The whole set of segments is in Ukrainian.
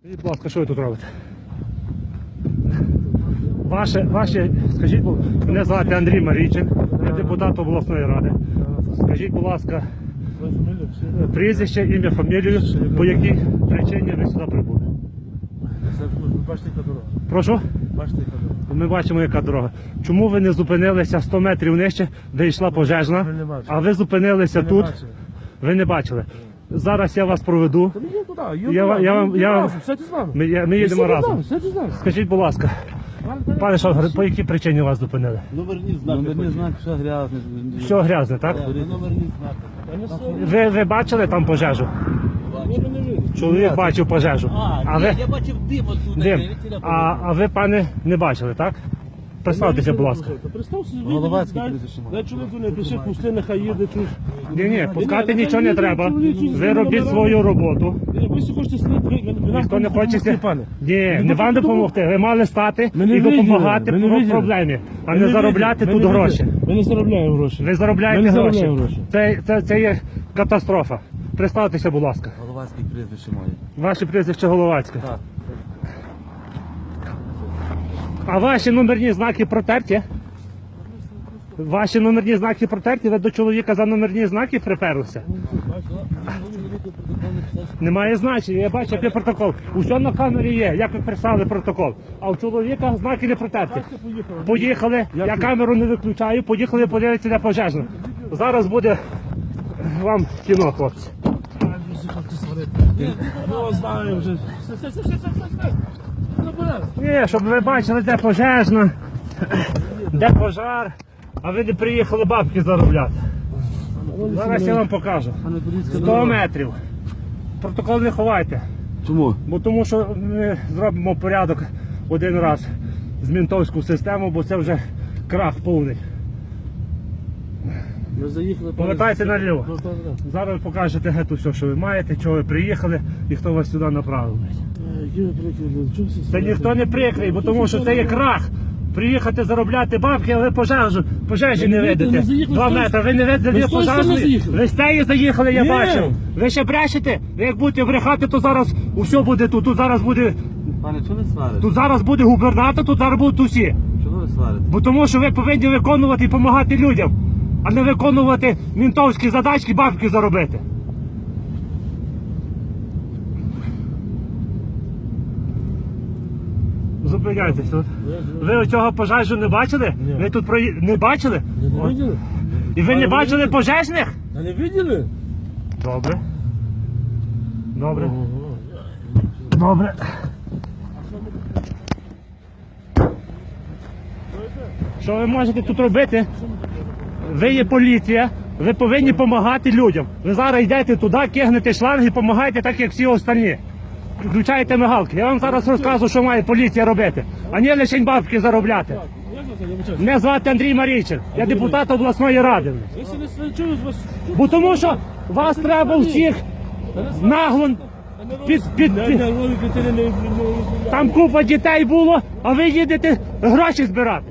Скажіть, будь ласка, що ви тут робите? Ваше, ваше, скажіть, мене звати Андрій Марійчин, я депутат обласної ради. Скажіть, будь ласка, прізвище, ім'я, фамілію, по якій причині ви сюди прибули? Ви бачите, яка дорога. Прошу? Бачите, яка дорога. Ми бачимо, яка дорога. Чому ви не зупинилися 100 метрів нижче, де йшла пожежна, а ви зупинилися тут? Ви не бачили. Зараз я вас проведу. Та ми їдемо туди, їдемо Я ва- туди, я вам- я вам- разом, Сядьте з нами. Ми, я- ми їдемо Сядьте з разом. нами, Сядьте з нами. Скажіть, будь ласка, пане Шовгар, по якій причині вас зупинили? Номерні знаки. Номерні знаки, все грязне. Все грязне, так? Номерні знаки. Ви, ви бачили там пожежу? Чоловік бачив пожежу. А, А ні, ви, я бачив дим оттуда. дим. я від тіля А, а ви, пане, не бачили, так? Представтеся, будь ласка. Представся, Головацький дай- прізвище має. Дай чоловіку не пиши, пусти, нехай їде. чуєш. Ні, ні, пускати Ні, нічого не ні, треба. Ви робіть свою роботу. Ні, Ви всі хочете сидіти, ви- ви- ви нам Ніхто не хоче. пане. Ні, не вам допомогти. Ви мали стати Ми не і виділи, допомагати ми не про виділи. проблемі, а не не заробляти тут гроші. Ми не заробляємо гроші. Ви Ми заробляєте не гроші. заробляємо гроші. Це, це, це є катастрофа. Представтеся, будь ласка. Головацький прізвище моє. Ваше прізвище Головацьке. Так. А ваші номерні знаки протерті? Ваші номерні знаки протерті? Ви до чоловіка за номерні знаки приперлися? Немає значення, я бачу, який протокол. Усе на камері є, як ви писали протокол. А у чоловіка знаки не протерті. Поїхали, я камеру не виключаю, поїхали подивитися, де пожежна. Зараз буде вам кіно, хлопці. Ну, знаю вже. Ні, щоб ви бачили, де пожежна, де пожар, а ви не приїхали бабки заробляти. Зараз я вам покажу. 100 метрів. Протокол не ховайте, Чому? бо тому що ми зробимо порядок один раз з мінтовську систему, бо це вже крах повний. Повертайте наліво. Зараз покажете гету все, що ви маєте, чого ви приїхали і хто вас сюди направив. Це ніхто не прикрий, бо тому що це є крах. Приїхати заробляти бабки, але пожежу, пожежі не Ви видите. Два метри. Ви не видите пожежі. заїхали? Ви з цієї заїхали, я бачив. Ви ще брешете? Ви як будете брехати, то зараз усе буде тут. Тут зараз буде, Пане, чого ви сварите? тут зараз буде губернатор, тут зараз будуть усі. Чого ви сварите? Бо тому що ви повинні виконувати і допомагати людям, а не виконувати мінтовські задачки, бабки заробити. Зупиняйтесь тут. Ви цього пожежу не бачили? Ні. Ви тут прої... не бачили? Не виділи? І ви не бачили пожежних? А не виділи? Добре. Добре. Добре. Що ви можете тут робити? Ви є поліція, ви повинні допомагати людям. Ви зараз йдете туди, кигнете шланги, допомагаєте так, як всі остальні. Включаєте мигалки. Я вам зараз розкажу, що має поліція робити, а не лише бабки заробляти. Мене звати Андрій Марійчин, я депутат обласної ради. Бо тому що вас треба всіх нагло під, під, під, там купа дітей було, а ви їдете гроші збирати.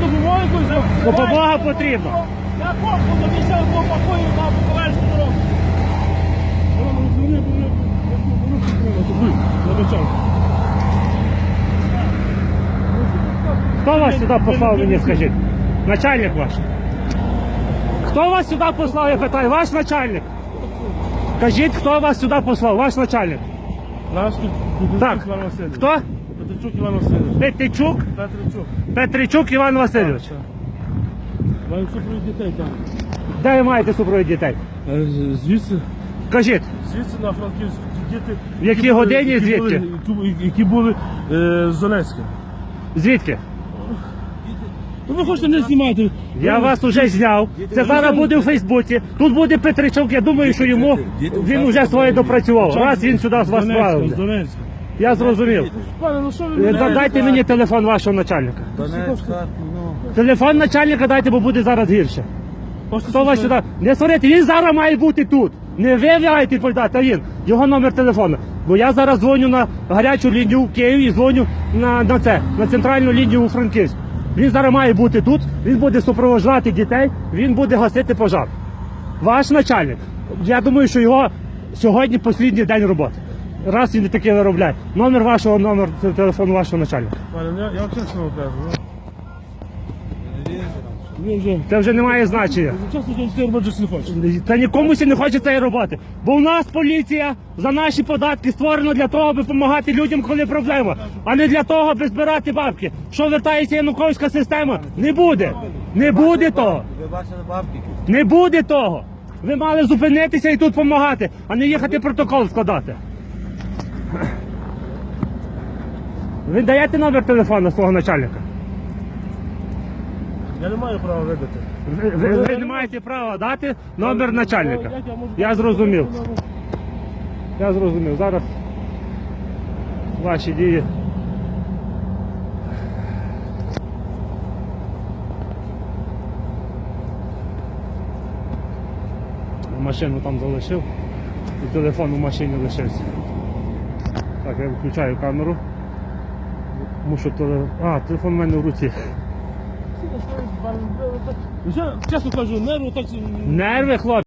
Я допомогу якусь взяв. Допомога потрібна. Я кошку обіцяв до покою на Буковельську дорогу. Воно дзвони, вони- вони підтримали, то ви, вибачав. Хто вас сюди послав, мені скажіть? Начальник ваш. Хто вас сюди послав, я питаю, ваш начальник? Кажіть, хто вас сюди послав, ваш начальник? Наш тут Так. Іван Васильович. Хто? Петричук Іван Васильович. Петричук, Петричук. Петричук Іван Васильович. Маю супровід дітей там. Де ви маєте супровід дітей? Е, Звідси, Кажіть, звідси на Франківську діти. В якій які годині які звідки? були- які- Які були е, з Донецька. звідки? Ну ви хочете не знімати. Я вас уже зняв. Це зараз буде у Фейсбуці. Тут буде Петричук. Я думаю, що йому він вже своє допрацював. Раз він сюди з вас з. Донецька. Я зрозумів. Пане, ну що ви Е, мене- Дайте мені телефон вашого начальника. Харків, ну. Телефон начальника дайте, бо буде зараз гірше. Хто вас сюди? Не сварити, він зараз має бути тут. Не ви маєте відповідати, а він. Його номер телефону. Бо я зараз дзвоню на гарячу лінію в Києві і дзвоню на, на це, на центральну лінію у Франківськ. Він зараз має бути тут, він буде супроводжувати дітей, він буде гасити пожар. Ваш начальник. Я думаю, що його сьогодні останній день роботи. Раз він таке виробляє. Номер вашого, номер телефону вашого начальника. Я, я чесно вам кажу. ну. Це вже не має значення. Чесно, не хоче. Та нікому ще не хоче цієї роботи. Бо в нас поліція за наші податки створена для того, аби допомагати людям, коли проблема, а не для того, аби збирати бабки. Що вертається януковська система? Не буде. Не буде того. Ви бачили бабки? Не буде того. Ви мали зупинитися і тут допомагати, а не їхати протокол складати. Ви даєте номер телефону свого начальника? Я не маю права видати. Ви, ви, ви не маєте права дати номер начальника. Як я можу- Я зрозумів. Я зрозумів. Зараз ваші дії. Машину там залишив і телефон у машині лишився. Так, я виключаю камеру. Мушу теле... А, телефон в мене в руці. Чесно кажу, нерви так... Нерви, хлопці.